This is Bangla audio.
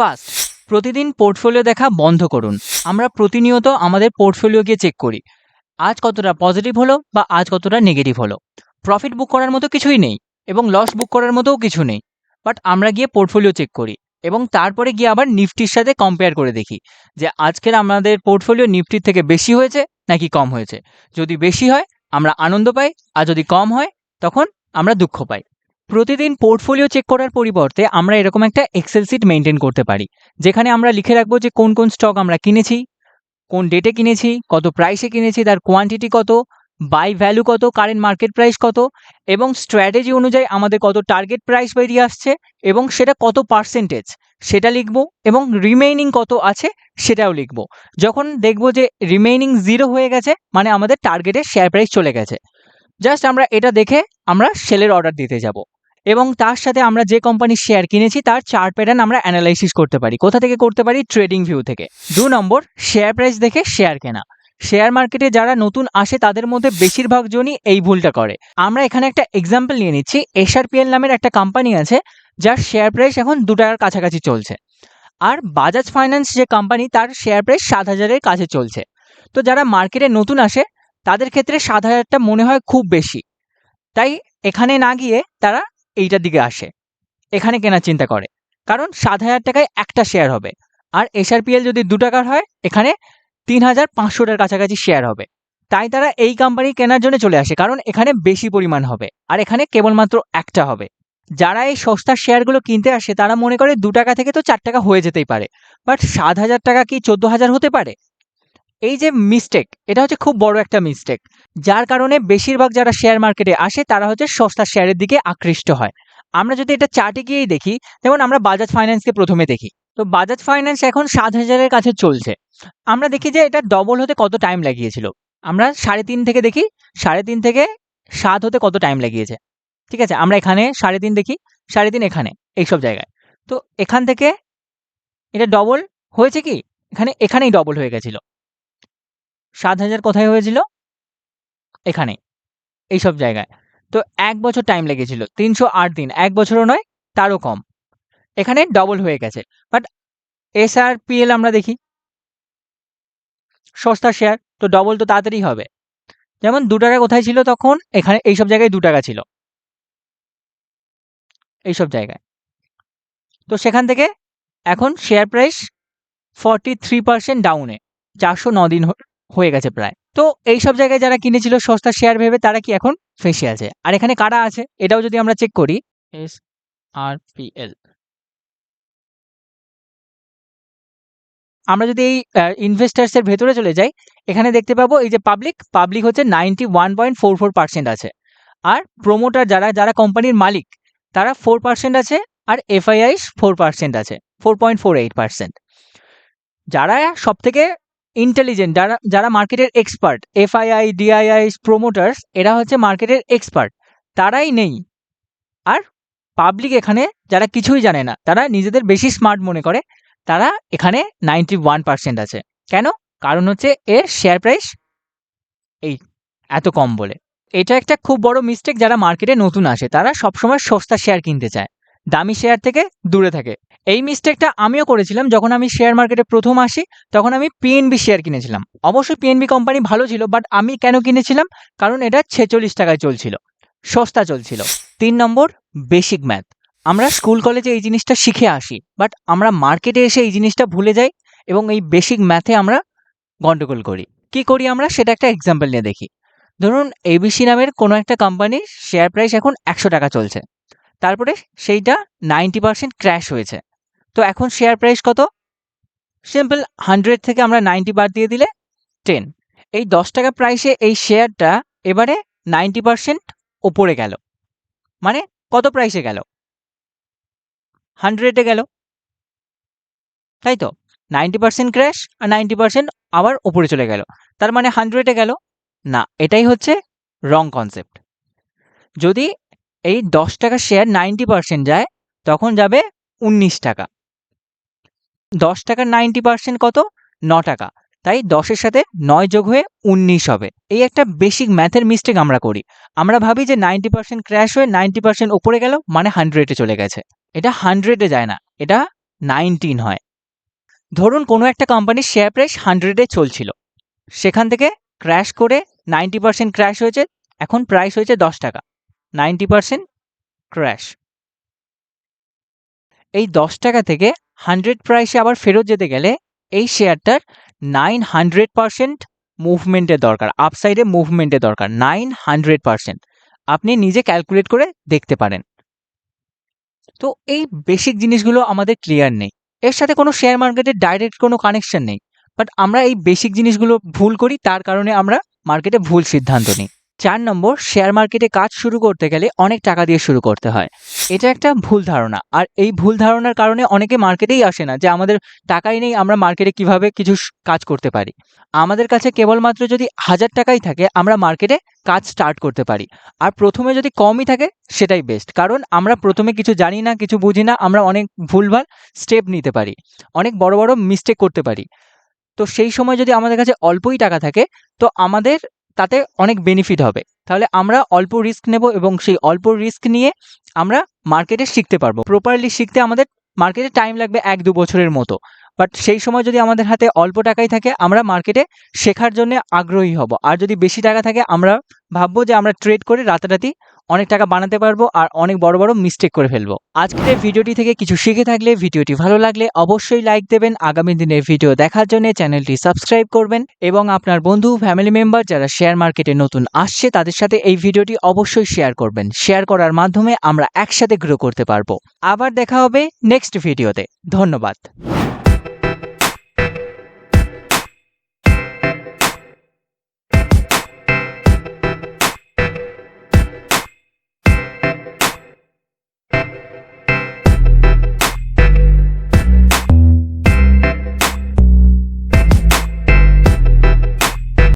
ফার্স্ট প্রতিদিন পোর্টফোলিও দেখা বন্ধ করুন। আমরা প্রতিনিয়ত আমাদের পোর্টফোলিওকে চেক করি। আজ কতটা পজিটিভ হলো বা আজ কতটা নেগেটিভ হলো? প্রফিট বুক করার মতো কিছুই নেই এবং লস বুক করার মতোও কিছু নেই। বাট আমরা গিয়ে পোর্টফোলিও চেক করি এবং তারপরে গিয়ে আবার নিফটির সাথে কম্পেয়ার করে দেখি যে আজকের আমাদের পোর্টফোলিও নিফটির থেকে বেশি হয়েছে নাকি কম হয়েছে। যদি বেশি হয়, আমরা আনন্দ পাই, আর যদি কম হয়, তখন আমরা দুঃখ পাই। প্রতিদিন পোর্টফোলিও চেক করার পরিবর্তে আমরা এরকম একটা এক্সেল সিট মেনটেন করতে পারি। যেখানে আমরা লিখে রাখব যে কোন কোন স্টক আমরা কিনেছি, কোন ডেটে কিনেছি, কত প্রাইসে কিনেছি, তার কোয়ান্টিটি কত বাই ভ্যালু কত কারেন্ট মার্কেট প্রাইস কত, এবং স্ট্র্যাটেজি অনুযায়ী আমাদের কত টার্গেট প্রাইস বেরিয়ে আসছে, এবং সেটা কত পার্সেন্টেজ সেটা লিখব, এবং রিমেইনিং কত আছে, সেটাও লিখব। যখন দেখব যে রিমেইনিং জিরো হয়ে গেছে মানে আমাদের টার্গেটের শেয়ার প্রাইস চলে গেছে। জাস্ট আমরা এটা দেখে আমরা সেলের অর্ডার দিতে যাব। এবং তার সাথে আমরা যে কোম্পানির শেয়ার কিনেছি, তার চার্ট প্যাটার্ন আমরা অ্যানালাইসিস করতে পারি। কোথা থেকে করতে পারি? ট্রেডিং ভিউ থেকে। দু নম্বর শেয়ার প্রাইস দেখে শেয়ার কেনা। শেয়ার মার্কেটে যারা নতুন আসে, তাদের মধ্যে বেশিরভাগ জনই এই ভুলটা করে। আমরা এখানে একটা এক্সাম্পল নিয়ে নিচ্ছি। এসআরপিএল নামের একটা কোম্পানি আছে, যার শেয়ার প্রাইস এখন দু টাকার কাছাকাছি চলছে। আর বাজাজ ফাইন্যান্স যে কোম্পানি তার শেয়ার প্রাইস সাত হাজারের কাছে চলছে। তো যারা মার্কেটে নতুন আসে, তাদের ক্ষেত্রে সাত হাজারটা মনে হয় খুব বেশি। তাই এখানে না গিয়ে তারা এইটার দিকে আসে। এখানে কেনার চিন্তা করে। কারণ সাত হাজার টাকায় একটা শেয়ার হবে। আর এসআরপিএল যদি দু টাকার হয়, এখানে তিন হাজার পাঁচশোটার কাছাকাছি শেয়ার হবে। তাই তারা এই কোম্পানি কেনার জন্য চলে আসে। কারণ এখানে বেশি পরিমাণ হবে। আর এখানে কেবলমাত্র একটা হবে। যারা এই সস্তার শেয়ারগুলো কিনতে আসে, তারা মনে করে দু টাকা থেকে তো চার টাকা হয়ে যেতেই পারে। বাট সাত হাজার টাকা কি চোদ্দ হাজার হতে পারে? এই যে মিস্টেক এটা হচ্ছে খুব বড় একটা মিস্টেক যার কারণে বেশিরভাগ যারা শেয়ার মার্কেটে আসে, তারা হচ্ছে সস্তা শেয়ারের দিকে আকৃষ্ট হয়। আমরা যদি এটা চার্টে গিয়েই দেখি, যেমন আমরা বাজাজ ফাইন্যান্সকে প্রথমে দেখি। তো বাজাজ ফাইন্যান্স এখন সাত হাজারের কাছে চলছে। আমরা দেখি যে এটা ডবল হতে কত টাইম লাগিয়েছিল? আমরা সাড়ে তিন থেকে দেখি, সাড়ে তিন থেকে সাত হতে কত টাইম লাগিয়েছে? ঠিক আছে, আমরা এখানে সাড়ে তিন দেখি, সাড়ে তিন এখানে, এইসব জায়গায়। তো এখান থেকে এটা ডবল হয়েছে কি? এখানে, এখানেই ডবল হয়ে গেছিল। সাত হাজার কোথায় হয়েছিল? এখানে, এইসব জায়গায়। তো এক বছর টাইম লেগেছিল, তিনশো আট দিন, এক বছরও নয়, তারও কম। এখানে ডবল হয়ে গেছে। বাট এস আর পিএল আমরা দেখি। সস্তা শেয়ার তো ডবল তো তাড়াতাড়ি হবে। যেমন দু টাকা কোথায় ছিল তখন, এখানে এইসব জায়গায় দু টাকা ছিল। এইসব জায়গায়। তো সেখান থেকে এখন share price forty three percent ডাউনে চারশো ন দিন হয়ে গেছে প্রায়। তো এইসব জায়গায় যারা কিনেছিল সস্তা শেয়ার ভেবে তারা কি এখন ফেসে আছে? আর এখানে কারা আছে? এটাও যদি আমরা চেক করি এস আর পি এল আমরা যদি এই ইনভেস্টার্সের ভেতরে চলে যাই, এখানে দেখতে পাবো এই যে পাবলিক পাবলিক হচ্ছে ninety one point four four percent আছে। আর প্রোমোটার যারা যারা কোম্পানির মালিক, তারা ফোর পার্সেন্ট আছে আর এফআইআই ফোর পার্সেন্ট আছে four point four eight percent যারা সব থেকে ইন্টেলিজেন্ট যারা যারা মার্কেটের এক্সপার্ট এফআইআই ডিআইআই প্রোমোটার্স এরা হচ্ছে মার্কেটের এক্সপার্ট তারাই নেই। আর পাবলিক এখানে যারা কিছুই জানে না, তারা নিজেদের বেশি স্মার্ট মনে করে, তারা এখানে নাইনটি ওয়ান পার্সেন্ট আছে। কেন? কারণ হচ্ছে এর শেয়ার প্রাইস এই, এত কম বলে। এটা একটা খুব বড় মিস্টেক যারা মার্কেটে নতুন আসে, তারা সবসময় সস্তা শেয়ার কিনতে চায়। দামি শেয়ার থেকে দূরে থাকে। এই মিস্টেকটা আমিও করেছিলাম যখন আমি শেয়ার মার্কেটে প্রথম আসি, তখন আমি পিএনবি শেয়ার কিনেছিলাম। অবশ্যই পিএনবি কোম্পানি ভালো ছিল বাট আমি কেন কিনেছিলাম? কারণ এটা ছেচল্লিশ টাকায় চলছিল, সস্তা চলছিল। তিন নম্বর বেসিক ম্যাথ আমরা স্কুল কলেজে এই জিনিসটা শিখে আসি বাট আমরা মার্কেটে এসে এই জিনিসটা ভুলে যাই এবং এই বেসিক ম্যাথে আমরা গন্ডগোল করি। কি করি আমরা? সেটা একটা এক্সাম্পল নিয়ে দেখি। ধরুন এবিসি নামের কোনো একটা কোম্পানির শেয়ার প্রাইস এখন একশো টাকা চলছে। তারপরে সেইটা নাইনটি পার্সেন্ট ক্র্যাশ হয়েছে। তো এখন শেয়ার প্রাইস কত? সিম্পল হান্ড্রেড থেকে আমরা নাইনটি বার দিয়ে দিলে টেন এই দশ টাকা প্রাইসে এই শেয়ারটা এবারে নাইনটি পার্সেন্ট ওপরে গেল। মানে কত প্রাইসে গেল? হান্ড্রেডে গেল। তাই তো? নাইনটি পার্সেন্ট ক্র্যাশ আর নাইনটি পার্সেন্ট আবার ওপরে চলে গেল। তার মানে হান্ড্রেডে গেল? না, এটাই হচ্ছে রং কনসেপ্ট যদি এই দশ টাকা শেয়ার নাইনটি পার্সেন্ট যায়, তখন যাবে উনিশ টাকা। দশ টাকার নাইনটি পার্সেন্ট কত? ন টাকা। তাই দশের সাথে নয় যোগ হয়ে উনিশ হবে। এই একটা বেসিক ম্যাথের মিস্টেক আমরা করি। আমরা ভাবি যে নাইনটি পার্সেন্ট ক্র্যাশ হয়ে নাইনটি পার্সেন্ট ওপরে গেল মানে হান্ড্রেডে চলে গেছে। এটা হান্ড্রেডে যায় না, এটা নাইনটিন হয়। ধরুন কোনো একটা কোম্পানির শেয়ার প্রাইস হান্ড্রেডে চলছিল। সেখান থেকে ক্র্যাশ করে নাইনটি পার্সেন্ট ক্র্যাশ হয়েছে, এখন প্রাইস হয়েছে দশ টাকা। Ninety percent crash. এই দশ টাকা থেকে হান্ড্রেড প্রাইসে আবার ফেরত যেতে গেলে এই শেয়ারটার নাইন হান্ড্রেড পার্সেন্ট মুভমেন্টের দরকার, আপসাইডে মুভমেন্টের দরকার নাইন হান্ড্রেড পার্সেন্ট। আপনি নিজে ক্যালকুলেট করে দেখতে পারেন। তো এই বেসিক জিনিসগুলো আমাদের ক্লিয়ার নেই। এর সাথে কোনো শেয়ার মার্কেটের ডাইরেক্ট কোনো কানেকশন নেই। বাট আমরা এই বেসিক জিনিসগুলো ভুল করি, তার কারণে আমরা মার্কেটে ভুল সিদ্ধান্ত নিই। চার নম্বর শেয়ার মার্কেটে কাজ শুরু করতে গেলে অনেক টাকা দিয়ে শুরু করতে হয়। এটা একটা ভুল ধারণা। আর এই ভুল ধারণার কারণে অনেকে মার্কেটেই আসে না যে আমাদের টাকাই নেই, আমরা মার্কেটে কীভাবে কিছু কাজ করতে পারি। আমাদের কাছে কেবলমাত্র যদি হাজার টাকাই থাকে, আমরা মার্কেটে কাজ স্টার্ট করতে পারি। আর প্রথমে যদি কমই থাকে, সেটাই বেস্ট কারণ আমরা প্রথমে কিছু জানি না, কিছু বুঝি না, আমরা অনেক ভুলভাল স্টেপ নিতে পারি। অনেক বড় বড় মিস্টেক করতে পারি। তো সেই সময় যদি আমাদের কাছে অল্পই টাকা থাকে, তো আমাদের তাতে অনেক বেনিফিট হবে। তাহলে আমরা অল্প রিস্ক নেব এবং সেই অল্প রিস্ক নিয়ে আমরা মার্কেটে শিখতে পারব। প্রপারলি শিখতে আমাদের মার্কেটে টাইম লাগবে এক দু বছরের মতো। বাট সেই সময় যদি আমাদের হাতে অল্প টাকাই থাকে, আমরা মার্কেটে শেখার জন্য আগ্রহী হব। আর যদি বেশি টাকা থাকে, আমরা ভাববো যে আমরা ট্রেড করে রাতারাতি অনেক টাকা বানাতে পারব আর অনেক বড় বড় মিস্টেক করে ফেলব। আজকের ভিডিওটি থেকে কিছু শিখে থাকলে ভিডিওটি ভালো লাগলে অবশ্যই লাইক দেবেন। আগামী দিনের ভিডিও দেখার জন্য চ্যানেলটি সাবস্ক্রাইব করবেন এবং আপনার বন্ধু ফ্যামিলি মেম্বার যারা শেয়ার মার্কেটে নতুন আসছে, তাদের সাথে এই ভিডিওটি অবশ্যই শেয়ার করবেন। শেয়ার করার মাধ্যমে আমরা একসাথে গ্রো করতে পারব। আবার দেখা হবে নেক্সট ভিডিওতে ধন্যবাদ।